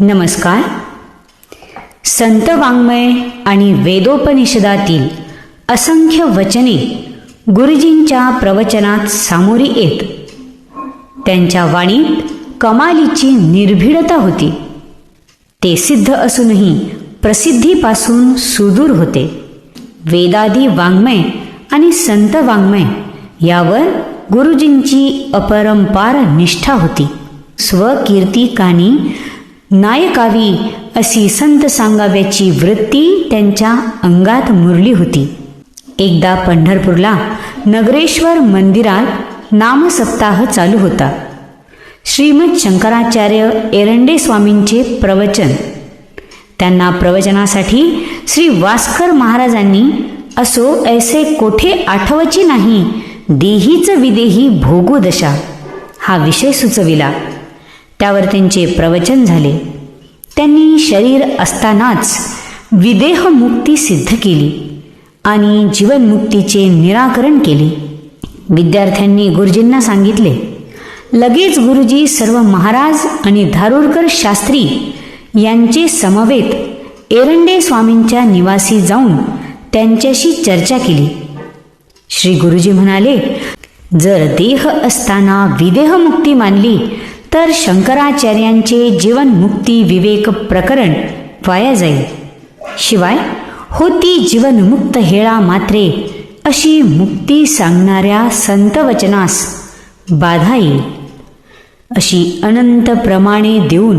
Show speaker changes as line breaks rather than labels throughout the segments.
नमस्कार. संत वाङ्मय आणि वेदोपनिषदातील असंख्य वचने गुरुजींच्या प्रवचनात सामोरी येत. त्यांच्या वाणीत कमालीची निर्भीडता होती. ते सिद्ध असूनही प्रसिद्धीपासून सुदूर होते. वेदादी वाङ्मय आणि संत वाङ्मय यावर गुरुजींची अपरंपार निष्ठा होती. स्वकीर्तिकानी नायकावी अशी संत सांगाव्याची वृत्ती त्यांच्या अंगात मुरली होती. एकदा पंढरपूरला नगरेश्वर मंदिरात नामसप्ताह चालू होता. श्रीमद शंकराचार्य एरंडे स्वामींचे प्रवचन. त्यांना प्रवचनासाठी श्री वास्कर महाराजांनी असो ऐसे कोठे आठवची नाही देहीच विदेही भोगू दशा हा विषय सुचविला. त्यावर त्यांचे प्रवचन झाले. त्यांनी शरीर असतानाच विदेहमुक्ती सिद्ध केली आणि जीवनमुक्तीचे निराकरण केले. विद्यार्थ्यांनी गुरुजींना सांगितले लगेच गुरुजी सर्व महाराज आणि धारुरकर शास्त्री यांचे समवेत एरंडे स्वामींच्या निवासी जाऊन त्यांच्याशी चर्चा केली. श्री गुरुजी म्हणाले जर देह असताना विदेहमुक्ती मानली तर शंकराचार्यांचे जीवनमुक्ती विवेक प्रकरण वाया जाईल. शिवाय होती जीवनमुक्त हेळा मात्रे अशी मुक्ती सांगणाऱ्या संत वचनास बाधा येईल. अशी अनंत प्रमाणे देऊन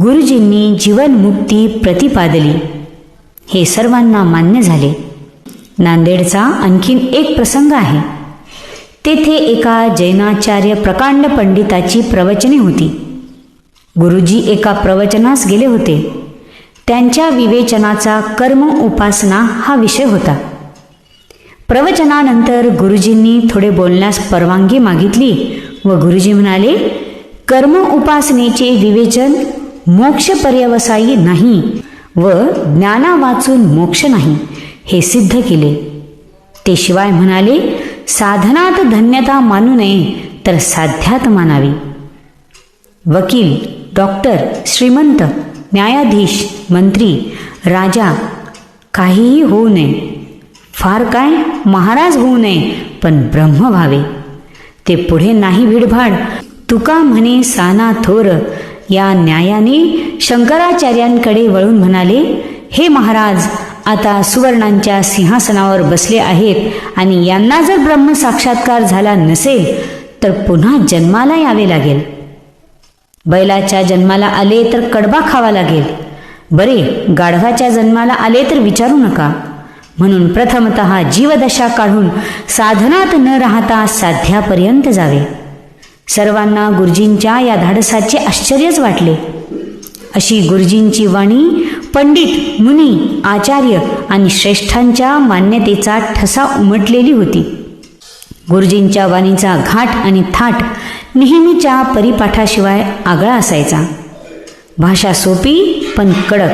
गुरुजींनी जीवनमुक्ती प्रतिपादली. हे सर्वांना मान्य झाले. नांदेडचा आणखीन एक प्रसंग आहे. तेथे एका जैनाचार्य प्रकांड पंडिताची प्रवचने होती. गुरुजी एका प्रवचनास गेले होते. त्यांच्या विवेचनाचा कर्म उपासना हा विषय होता. प्रवचनानंतर गुरुजींनी थोडे बोलण्यास परवानगी मागितली व गुरुजी म्हणाले कर्म उपासनेचे विवेचन मोक्ष पर्यवसायी नाही व ज्ञाना वाचून मोक्ष नाही हे सिद्ध केले. ते शिवाय म्हणाले साधनात धन्यता मानू नये तर साध्यात मानावी. वकील डॉक्टर श्रीमंत न्यायाधीश मंत्री राजा काहीही होऊ नये. फार काय महाराज होऊ नये पण ब्रह्म व्हावे. ते पुढे नाही भिडभाड तुका म्हणे साना थोर. या न्यायाने शंकराचार्यांकडे वळून म्हणाले हे महाराज आता सुवर्णांच्या सिंहासनावर बसले आहेत आणि यांना जर ब्रह्म साक्षात्कार झाला नसेल तर पुन्हा जन्माला यावे लागेल. बैलाच्या जन्माला आले तर कडबा खावा लागेल. बरे गाढवाच्या जन्माला आले तर विचारू नका. म्हणून प्रथमत जीवदशा काढून साधनात न राहता साध्यापर्यंत जावे. सर्वांना गुरुजींच्या या धाडसाचे आश्चर्यच वाटले. अशी गुरुजींची वाणी पंडित मुनी आचार्य आणि श्रेष्ठांच्या मान्यतेचा ठसा उमटलेली होती. गुरुजींच्या वाणीचा घाट आणि थाट नेहमीच्या परिपाठाशिवाय आगळा असायचा. भाषा सोपी पण कडक.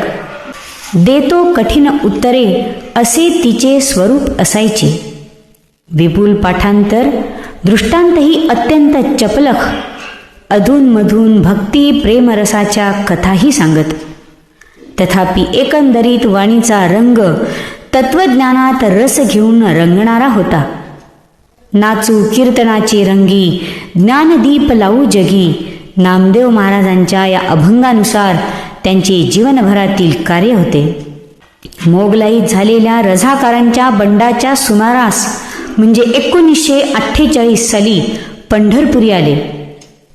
देतो कठीण उत्तरे असे तिचे स्वरूप असायचे. विपुल पाठांतर दृष्टांतही अत्यंत चपलख अधूनमधून भक्ती प्रेमरसाच्या कथाही सांगत. तथापि एकंदरीत वाणीचा रंग तत्वज्ञानात रस घेऊन रंगणारा होता. नाचू कीर्तनाची रंगी ज्ञानदीप लावू जगी नामदेव महाराजांच्या या अभंगानुसार त्यांचे जीवनभरातील कार्य होते. मोगलाईत झालेल्या रझाकारांच्या बंडाच्या सुमारास म्हणजे एकोणीसशे अठ्ठेचाळीस साली पंढरपुरी आले.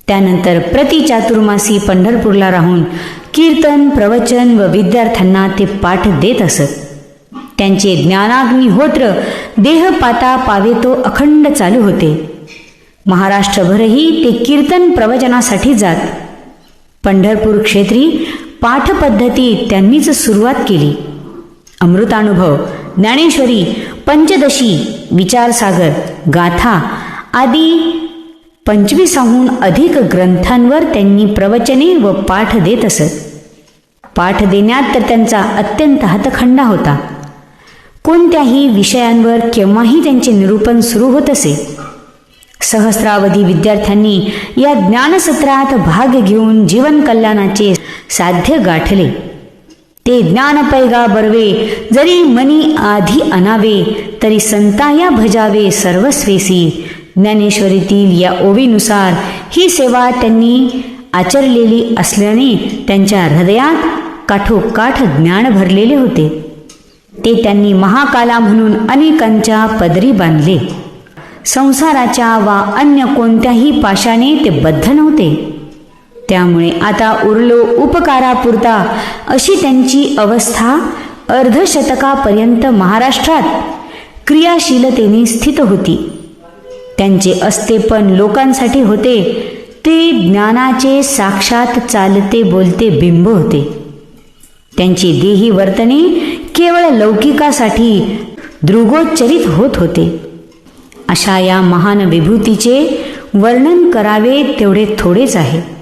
त्यानंतर प्रति चातुर्मासी पंढरपूरला राहून कीर्तन प्रवचन व विद्यार्थ्यांना ते पाठ देत असत. त्यांचे ज्ञानाग्निहोत्र देहपाता पावेतो अखंड चालू होते. महाराष्ट्रभरही ते कीर्तन प्रवचनासाठी जात. पंढरपूर क्षेत्री पाठपद्धती त्यांनीच सुरुवात केली. अमृतानुभव ज्ञानेश्वरी पंचदशी विचारसागर गाथा आदी पंचवीसाहून अधिक ग्रंथांवर त्यांनी प्रवचने व पाठ देत असत. पाठ देण्यात तर त्यांचा अत्यंत हातखंडा होता. कोणत्याही विषयांवर केव्हाही त्यांचे निरूपण सुरू होत असे. सहस्रावधी विद्यार्थ्यांनी या ज्ञानसत्रात भाग घेऊन जीवन कल्याणाचे साध्य गाठले. ते ज्ञान पैगा बरवे जरी मनी आधी अनावे तरी संताया भजावे सर्वस्वेसी ज्ञानेश्वरीतील या ओवीनुसार ही सेवा त्यांनी आचरलेली असल्याने त्यांच्या हृदयात काठोकाठ ज्ञान भरलेले होते. ते त्यांनी महाकाला म्हणून अनेकांच्या पदरी बांधले. संसाराच्या वा अन्य कोणत्याही पाशाने ते बद्ध नव्हते. त्यामुळे आता उरलो उपकारापुरता अशी त्यांची अवस्था अर्धशतकापर्यंत महाराष्ट्रात क्रियाशीलतेने स्थित होती. त्यांचे अस्तेपण लोकांसाठी होते. ते ज्ञानाचे साक्षात चालते बोलते बिंब होते. त्यांची देही वर्तने केवळ लौकिकासाठी दृगोच्चरित होत होते. अशा या महान विभूतीचे वर्णन करावे तेवढे थोडेच आहे.